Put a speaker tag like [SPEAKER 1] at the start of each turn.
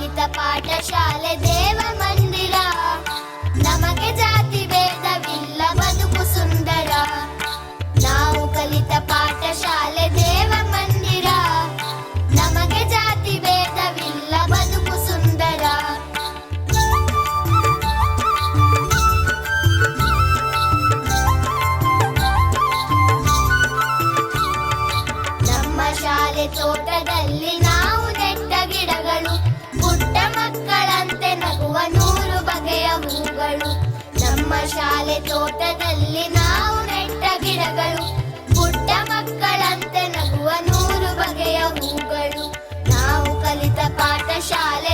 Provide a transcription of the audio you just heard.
[SPEAKER 1] బాలిత పాఠశాలదే. ಶಾಲೆ ತೋಟದಲ್ಲಿ ನಾವು ನೆಟ್ಟ ಗಿಡಗಳು. ಪುಟ್ಟ ಮಕ್ಕಳಂತೆ ನಗುವ ನೂರು ಬಗೆಯ ಹೂಗಳು. ನಾವು ಕಲಿತ ಪಾಠ ಶಾಲೆ